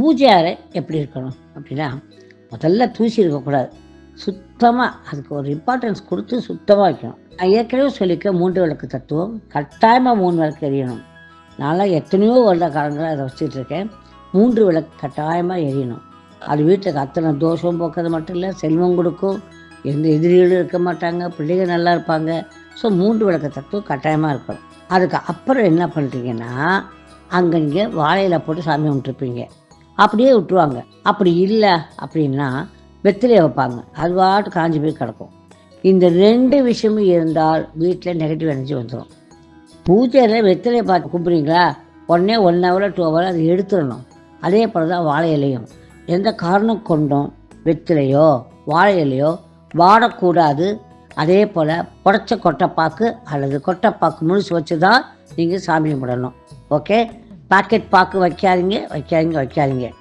பூஜை அறை எப்படி இருக்கணும் அப்படின்னா முதல்ல தூசி இருக்கக்கூடாது சுத்தமாக அதுக்கு ஒரு இம்பார்ட்டன்ஸ் கொடுத்து சுத்தமாக வைக்கணும். நான் ஏற்கனவே சொல்லிக்க மூன்று விளக்கு தத்துவம் கட்டாயமாக மூணு விளக்கு எரியணும். நான்லாம் எத்தனையோ வருட காலங்களாக அதை வச்சுட்டு இருக்கேன். மூன்று விளக்கு கட்டாயமாக எரியணும். அது வீட்டுக்கு அத்தனை தோஷம் போக்குறது மட்டும் இல்லை செல்வம் கொடுக்கும். எந்த எதிரிகளும் இருக்க மாட்டாங்க பிள்ளைகள் நல்லா இருப்பாங்க. ஸோ மூன்று விளக்கு தத்துவம் கட்டாயமாக இருக்கணும். அதுக்கு அப்புறம் என்ன பண்ணுறீங்கன்னா அங்கே இங்கே வாழையில போட்டு சாமி கும்பிட்டுருப்பீங்க. அப்படியே விட்டுருவாங்க. அப்படி இல்லை அப்படின்னா வெத்திலையை வைப்பாங்க. அது பாட்டு காஞ்சி போய் கிடக்கும். இந்த ரெண்டு விஷயமும் இருந்தால் வீட்டில் நெகட்டிவ் எனர்ஜி வந்துடும் பூஜையில் வெத்திலையை பார்த்து கும்பிட்றீங்களா? உடனே ஒன் ஹவர் டூ ஹவர் அதை எடுத்துடணும். அதே போல் தான் வாழை இலையும். எந்த காரணம் கொண்டும் வெத்திலையோ வாழை இலையோ வாடக்கூடாது. அதே போல் புடச்ச கொட்டைப்பாக்கு அல்லது கொட்டைப்பாக்கு முழுசு வச்சு தான் நீங்கள் சாமி கும்பிடணும். ஓகே பாக்கெட் பாக்கு வைக்காதீங்க வைக்காதீங்க வைக்காதீங்க.